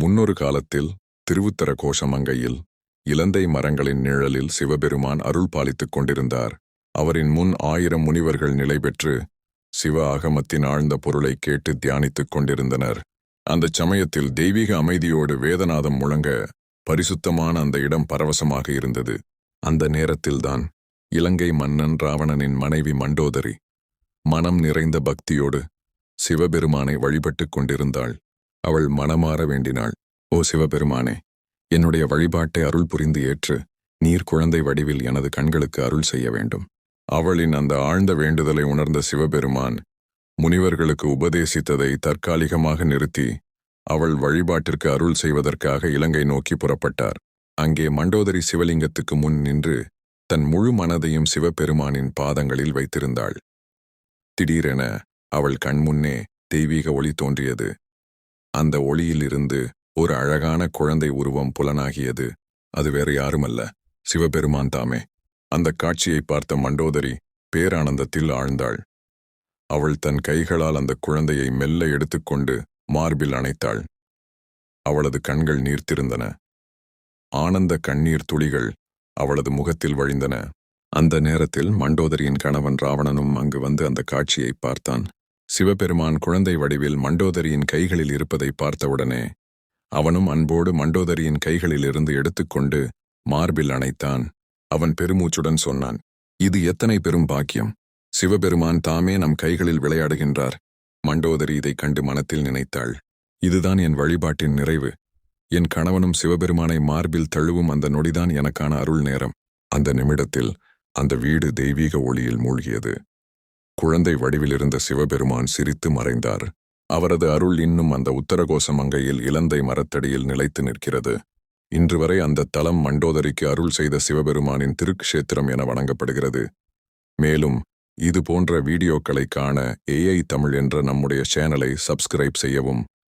முன்னொரு காலத்தில் திருவுத்தர கோஷமங்கையில் இலந்தை மரங்களின் நிழலில் சிவபெருமான் அருள் பாலித்துக் கொண்டிருந்தார். அவரின் முன் ஆயிரம் முனிவர்கள் நிலை பெற்று சிவ ஆகமத்தின் ஆழ்ந்த பொருளை கேட்டு தியானித்துக் கொண்டிருந்தனர். அந்தச் சமயத்தில் தெய்வீக அமைதியோடு வேதநாதம் முழங்க பரிசுத்தமான அந்த இடம் பரவசமாக இருந்தது. அந்த நேரத்தில்தான் இலங்கை மன்னன் ராவணனின் மனைவி மண்டோதரி மனம் நிறைந்த பக்தியோடு சிவபெருமானை வழிபட்டுக் கொண்டிருந்தாள். அவள் மனமாற வேண்டினாள். ஓ சிவபெருமானே என்னுடைய வழிபாட்டை அருள் புரிந்து ஏற்று நீர் குழந்தை வடிவில் எனது கண்களுக்கு அருள் செய்ய வேண்டும். அவளின் அந்த ஆழ்ந்த வேண்டுதலை உணர்ந்த சிவபெருமான் முனிவர்களுக்கு உபதேசித்ததை தற்காலிகமாக நிறுத்தி அவள் வழிபாட்டிற்கு அருள் செய்வதற்காக இலங்கை நோக்கி புறப்பட்டார். அங்கே மண்டோதரி சிவலிங்கத்துக்கு முன் நின்று தன் முழு மனதையும் சிவபெருமானின் பாதங்களில் வைத்திருந்தாள். திடீரென அவள் கண்முன்னே தெய்வீக ஒளி தோன்றியது. அந்த ஒளியிலிருந்து ஒரு அழகான குழந்தை உருவம் புலனாகியது. அது வேறு யாருமல்ல. சிவபெருமான் தாமே. அந்த காட்சியை பார்த்த மண்டோதரி பேரானந்தத்தில் ஆழ்ந்தாள். அவள் தன் கைகளால் அந்த குழந்தையை மெல்ல எடுத்துக்கொண்டு மார்பில் அணைத்தாள். அவளது கண்கள் நீர்த்திருந்தன. ஆனந்த கண்ணீர் துளிகள் அவளது முகத்தில் வழிந்தன. அந்த நேரத்தில் மண்டோதரியின் கணவன் ராவணனும் அங்கு வந்து அந்த காட்சியை பார்த்தான். சிவபெருமான் குழந்தை வடிவில் மண்டோதரியின் கைகளில் இருப்பதை பார்த்தவுடனே அவனும் அன்போடு மண்டோதரியின் கைகளிலிருந்து எடுத்துக்கொண்டு மார்பில் அணைத்தான். அவன் பெருமூச்சுடன் சொன்னான் இது எத்தனை பெரும் பாக்கியம்! சிவபெருமான் தாமே நம் கைகளில் விளையாடுகின்றார். மண்டோதரி இதைக் கண்டு மனத்தில் நினைத்தாள் இதுதான் என் வழிபாட்டின் நிறைவு. என் கணவனும் சிவபெருமானை மார்பில் தழுவும் அந்த நொடிதான் எனக்கான அருள் நேரம். அந்த நிமிடத்தில் அந்த வீடு தெய்வீக ஒளியில் மூழ்கியது. குழந்தை வடிவிலிருந்த சிவபெருமான் சிரித்து மறைந்தார். அவரது அருள் இன்னும் அந்த உத்தரகோசமங்கையில் இலந்தை மரத்தடியில் நிலைத்து நிற்கிறது. இன்று வரை அந்த தலம் மண்டோதரிக்கு அருள் செய்த சிவபெருமானின் திருக்ஷேத்திரம் என வணங்கப்படுகிறது. மேலும் இது போன்ற வீடியோக்களை காண ஏஐ தமிழ் என்ற நம்முடைய சேனலை சப்ஸ்கிரைப் செய்யவும்.